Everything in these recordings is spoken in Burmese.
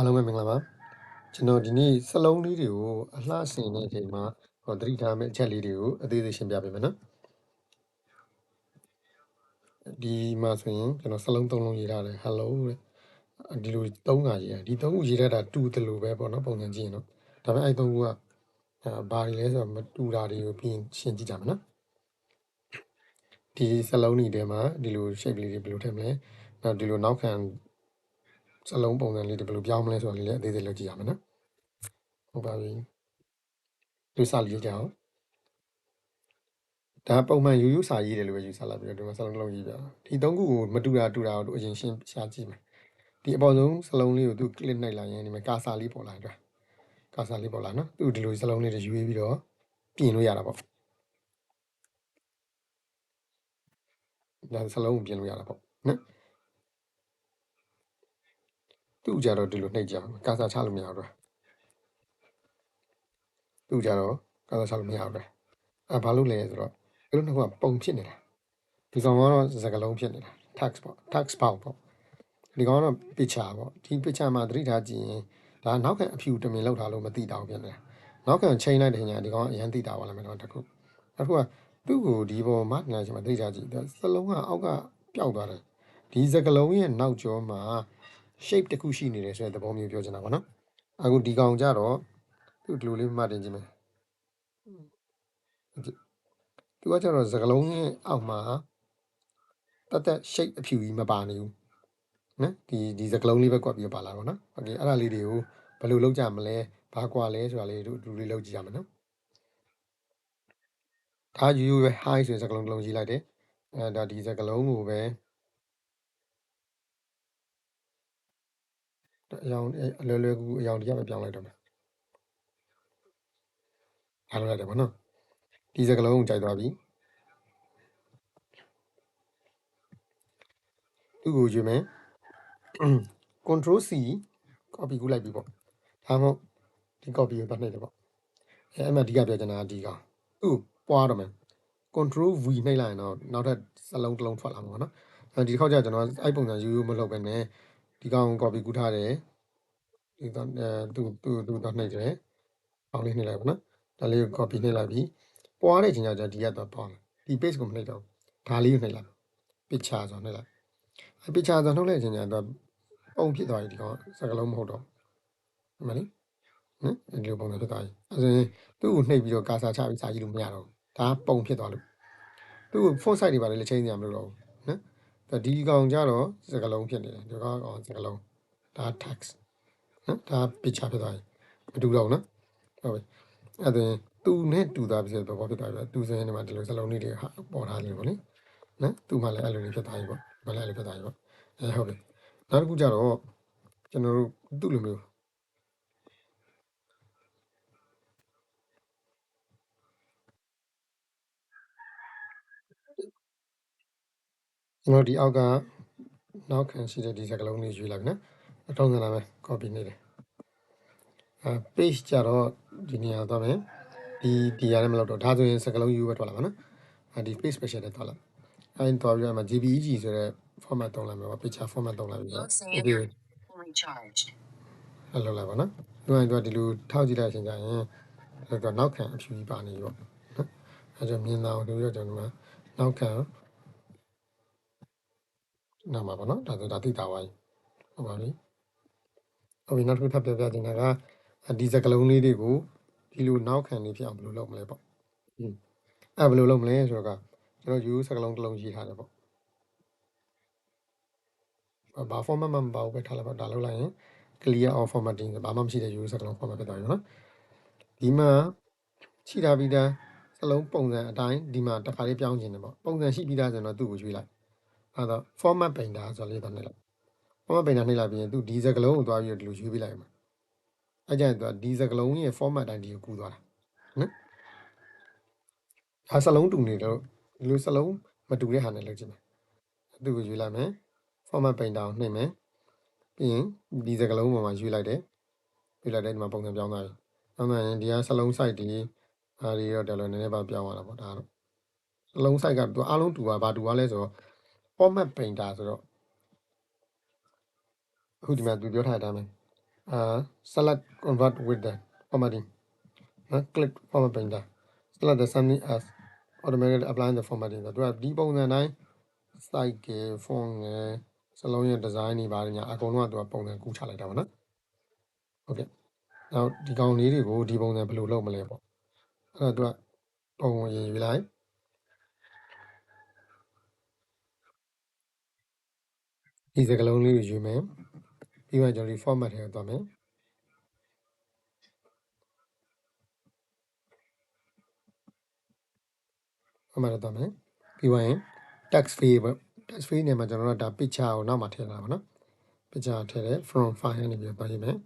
အားလုံးပဲမင်္ဂလာပါကျွန်တော်ဒီနေ့စလုံးလေးတွေကိုအလှဆင်တဲ့အချိန်မှာဟောသတိထားမယ့်အချက်လေးတွေကိုအသေးသေးရှင်းပြပေးမယ်နော်ဒီမှာဆိုရင်ကျွန်တော်စလုံးသုံးလုံးရေးထားတယ် hello တဲ့ဒီလိုသုံးခါရေးတာဒီသုံးခုရေးထားတာတူတယ်လို့ပဲပေါ့နော်ပုံစံကြည့်ရင်တော့ဒါပေမဲ့အဲ့သုံးခုကအာဘာတွေလဲဆိုတော့မတူတာတွေကိုပြင်ရှင်းကြည့်ကြမယ်နော်ဒီစလုံးတွေထဲမှာဒီလို shape လေးတွေဘယ်လိုထည့်မလဲနောက်ဒီလိုနောက်ခံ စလုံးပုံစံလေးတွေဘယ်လိုပြောင်းမလဲဆိုတာလေးလည်းအသေးသေးလုပ်ကြည့်ရမယ်နော်ဟုတ်ပါပြီဒီစာလေးကြအောင်ဒါပုံမှန်ရိုးရိုးစာရေးတယ်လို့ပဲယူဆလာပြီးတော့ဒီမှာစလုံးတစ်လုံးရေးပြဒီသုံးခုကိုမတူတာတူတာကိုအရင်ရှင်းရှားကြည့်မယ်ဒီအပေါ်ဆုံးစလုံးလေးကိုသူ click နှိပ်လိုက်ရင်ဒီမှာကာစာလေးပေါ်လာတယ်ကာစာလေးပေါ်လာနော်သူဒီလိုစလုံးလေးတွေယူပြီးတော့ပြင်လို့ရတာပေါ့ဒါစလုံးကိုပြင်လို့ရတာပေါ့နော် သူ့ကြတော့ဒီလိုနှိပ်ကြအောင်ကာစာချလို့မရတော့သူ့ကြတော့ကာစာချလို့မရတော့အဲဘာလို့လဲဆိုတော့အဲ့လိုနှစ်ခုကပုံဖြစ်နေတာဒီကောင်ကတော့စကားလုံးဖြစ်နေတာ tax ပေါ့ tax ပေါ့ပေါ့ဒီကောင်ကတော့ picture ပေါ့ဒီ picture မှာသတိထားကြည့်ရင်ဒါနောက်ခံအဖြူတမင်လောက်ထားလို့မသိတာဘူးဖြစ်နေတာနောက်ခံချိန်လိုက်တဲ့ညာဒီကောင်ကအရန်သိတာပါလားမယ်တော့တခုနောက်တစ်ခုကသူ့ကိုဒီပေါ်မှာနားချင်မှာသတိထားကြည့်ဒါစလုံးကအောက်ကပျောက်သွားတယ်ဒီစကလုံးရဲ့နောက်ကျောမှာ shape တစ်ခုရှိနေတယ်ဆိုတဲ့သဘောမျိုးပြောချင်တာပါနော်အခုဒီကောင်ကြတော့သူ့ဒီလိုလေးမှတ်တင်ကြည့်မယ်သူကကြတော့စကလုံးရဲ့အောက်မှာတတ်တတ် shape အဖြူကြီးမပါနေဘူးနော်ဒီဒီစကလုံးလေးပဲကွက်ပြီးပါလာတော့နော်โอเคအဲ့ဒါလေးတွေကိုဘယ်လိုလုပ်ကြမလဲဘာကွာလဲဆိုတာလေးတို့လူလေးလုပ်ကြည့်ရမယ်နော်ဒါယူယူပဲ high ဆိုရင်စကလုံးတစ်လုံးရေးလိုက်တယ်အဲဒါဒီစကလုံးကိုပဲ အယောင်အလွယ်လွယ်ကူအယောင်တရားပဲပြောင်းလိုက်တော့မယ်အားလုံးရတယ်ဗောနော်ဒီစကလုံးကိုကြိုက်သွားပြီသူ့ကိုယူမယ် control C copy ကူးလိုက်ပြီပေါ့ဒါမှမဟုတ်ဒီ copy ကိုပတ်နေတယ်ပေါ့အဲအမှဒီကပြောချင်တာကဒီကောင်သူ့ပွားတော့မယ် control V နှိပ်လိုက်ရင်တော့နောက်ထပ်စလုံးတစ်လုံးထွက်လာမှာပေါ့နော်အဲဒီတစ်ခေါက်ကျကျွန်တော်အဲ့ပုံစံယူယူမလုပ်ပဲနဲ့ ဒီကောင် copy ကူးထားတယ်ဒီတော့အဲသူသူသူတော့နှိပ်တယ်အောင်လေးနှိပ်လိုက်ပါနော်ဒါလေးကို copy နှိပ်လိုက်ပြီပွားတဲ့ချိန်ကျတော့ဒီကတော့ပွားမယ်ဒီ page ကိုမနှိပ်တော့ဒါလေးကိုနှိပ်လိုက် picture ဆိုနှိပ်လိုက်အဲ picture ဆိုနှုတ်လိုက်ချိန်ကျတော့ပုံဖြစ်သွားပြီဒီကောင်စကလုံးမဟုတ်တော့မှန်မလားနော်ဒီလိုပုံစံဖြစ်သွားပြီအဲဆိုရင်သူ့ကိုနှိပ်ပြီးတော့ကာစာချပြီးစာကြည့်လို့မရတော့ဘူးဒါပုံဖြစ်သွားလို့သူ့ကို font size တွေပါလေချိန်နေရမလို့တော့ဘူး နော်ဒီကောင်ကြတော့စကလုံးဖြစ်နေတယ်ဒီကောင်ကောင်စကလုံးဒါ text နော်ဒါ picture ဖြစ်သွားပြီမတူတော့ဘူးနော်ဟုတ်ပြီအဲ့ဒါသူနဲ့တူတာဖြစ်တော့ဘာဖြစ်သွားပြီလဲသူစင်းနေမှာဒီလိုစလုံးလေးတွေပေါ်ထားလိမ့်ပေါ့လေနော်သူမှလည်းအဲ့လိုလေးဖြစ်သွားပြီပေါ့မလည်းအဲ့လိုဖြစ်သွားပြီပေါ့အဲဟုတ်တယ်နောက်တစ်ခုကြတော့ကျွန်တော်တို့သူ့လိုမျိုး ကျွန်တော်ဒီအောက်ကနောက်ခံရှိတဲ့ဒီစကလုံးလေးရွေးလိုက်နော်အထောက်ခံလာမယ် copy နေတယ်အဲ page ကြတော့ဒီနေရာသွားမယ်ဒီဒီရတယ်မလို့တော့ဒါဆိုရင်စကလုံးယူပဲထွက်လာပါနော်အဲဒီ page special တဲ့သွားလာအဲဒီသွားပြီးတော့မှ JPEG ဆိုတဲ့ format သုံးလိုက်မယ်ပါ picture format သုံးလိုက်ပြီ Load okay saver. Recharged. အဲ့လိုလိုက်ပါနော်ဒီမှာတော့ဒီလိုထောက်ကြည့်လိုက်အချိန်ကျရင်အဲ့တော့နောက်ခံအဖြူကြီးပါနေပြီပေါ့နော်အဲ့တော့မြင်တာကိုတို့ရကျွန်တော်ဒီမှာနောက်ခံ နာမှာပေါ့နော်ဒါဆိုဒါသိတာပါပြီဟုတ်ပါပြီဟုတ်ပြီနောက်တစ်ခုထပ်ပြောပြချင်တာကဒီစကလုံးလေးတွေကိုဒီလိုနောက်ခံလေးဖြစ်အောင်ဘယ်လိုလုပ်မလဲပေါ့อืมအဲ့ဘယ်လိုလုပ်မလဲဆိုတော့ကကျွန်တော်ယူစကလုံးတစ်လုံးရေးထားတယ်ပေါ့ဘာ format မှမပါဘူးပဲထားလိုက်ပါဒါလုပ်လိုက်ရင် clear all formatting ဆိုဘာမှမရှိတဲ့ user စကလုံး format ဖြစ်သွားပြီနော်ဒီမှာရှိထားပြီးသားစလုံးပုံစံအတိုင်းဒီမှာတစ်ခါလေးပြောင်းခြင်းတယ်ပေါ့ပုံစံရှိပြီးသားဆိုတော့သူ့ကိုရွေးလိုက် အဲတော့ format painter ဆိုတော့လေးတော့နှိပ်လိုက် format painter နှိပ်လိုက်ပြီးရင်သူဒီစကလုံးကိုသွားပြီးတော့ဒီလိုရွေးပေးလိုက်မှာအဲကြရင်သူကဒီစကလုံးရဲ့ format အတိုင်းဒီကိုကူသွားတာနော်ဒါစလုံးတူနေတော့ဒီလိုစလုံးမတူတဲ့ဟာနဲ့လုပ်ကြည့်မယ်သူ့ကိုရွေးလိုက်မယ် format painter ကိုနှိပ်မယ်ပြီးရင်ဒီစကလုံးပေါ်မှာရွေးလိုက်တယ်ရွေးလိုက်တယ်ဒီမှာပုံစံပြောင်းသွားပြီပြောင်းသွားရင်ဒီကစလုံး site တွေအားတွေတော့တယ်လို့နည်းနည်းပါပြောင်းသွားတာပေါ့ဒါတော့စလုံး site ကသူအားလုံးတူပါဘာတူပါလဲဆိုတော့ format painter ဆိုတော့အခုဒီမှာသူပြောထားတဲ့အတိုင်းပဲ uh select convert with the formatting နော် click format painter select the summary as automatically apply the formatting ဆိုတော့သူကဒီပုံစံတိုင်း site က font ကစလုံးရဲ့ design တွေပါညာအကုန်လုံးကသူကပုံစံကူးချလိုက်တာပါနော်ဟုတ်ကဲ့နောက်ဒီကောင်လေးတွေကိုဒီပုံစံဘယ်လိုလုပ်မလဲပေါ့အဲ့တော့သူကပုံကိုရင်ယူလိုက် ဒီစကလုံးလေးကိုယူမယ်ပြီးမှကျွန်တော်ဒီ format ထဲကိုသွားမယ်အမှန်တော့မယ်ပြီးသွားရင် tax fee ပေါ့ tax fee နဲ့မှာကျွန်တော်တို့ဒါ picture ကိုနောက်မှထည့်လာပါနော် picture ထည့်တယ် from file နဲ့ပြီးတော့ရေးမယ်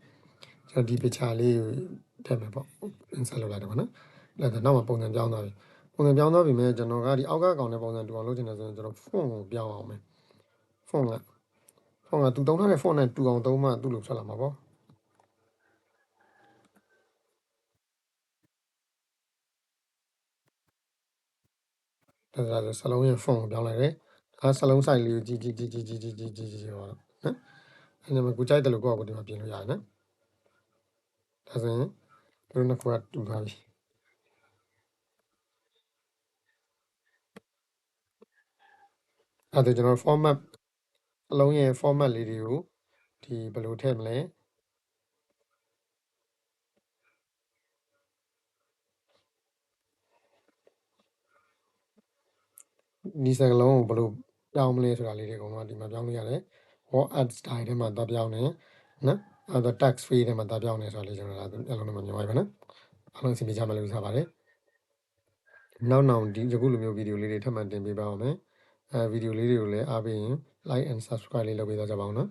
ကျွန်တော်ဒီ picture လေးကိုထည့်မယ်ပေါ့ insert လုပ်လိုက်တယ်ပေါ့နော်အဲ့ဒါနောက်မှပုံစံပြောင်းသွားပြီပုံစံပြောင်းသွားပြီမဲ့ကျွန်တော်ကဒီအောက်ကကောင်တဲ့ပုံစံတူအောင်လုပ်ချင်တယ်ဆိုရင်ကျွန်တော် font ကိုပြောင်းအောင်မယ် font က font ကသူတုံးထားတဲ့ font နဲ့တူအောင်သုံးမှသူ့လိုဆက်လာမှာပေါ့ဒါဆိုတော့စလုံးရဲ့ font ကိုပြောင်းလိုက်တယ်ဒါစလုံး size လေးကိုကြီးကြီးကြီးကြီးကြီးကြီးကြီးကြီးဟောနော်အဲ့ဒါမှကိုကြိုက်တယ်လို့ကိုယ့်အကိုဒီမှာပြင်လို့ရတယ်နော်ဒါဆိုရင်တို့နှစ်ခုကတူသွားပြီအဲ့ဒါကျွန်တော် format အလုံးရဲ့ format လေးတွေကိုဒီဘယ်လိုထည့်မလဲဒီစကလုံးကိုဘယ်လိုပြောင်းမလဲဆိုတာလေးတွေအကုန်လုံးဒီမှာပြောင်းလို့ရတယ် what add style ထဲမှာတက်ပြောင်းနေနော်အဲ့ဒါ tax free ထဲမှာတက်ပြောင်းနေဆိုတာလေးကျွန်တော်အဲ့လုံးထဲမှာမြင်ပါပဲနော်အားလုံးစီပြကြမယ်လို့ယူဆပါတယ်နောက်နောက်ဒီယခုလိုမျိုးဗီဒီယိုလေးတွေထပ်မံတင်ပေးပါအောင်မယ်အဲဗီဒီယိုလေးတွေကိုလည်းအားပေးရင် like and subscribe လေးလုပ်ပေးသွားကြပါအောင်နော်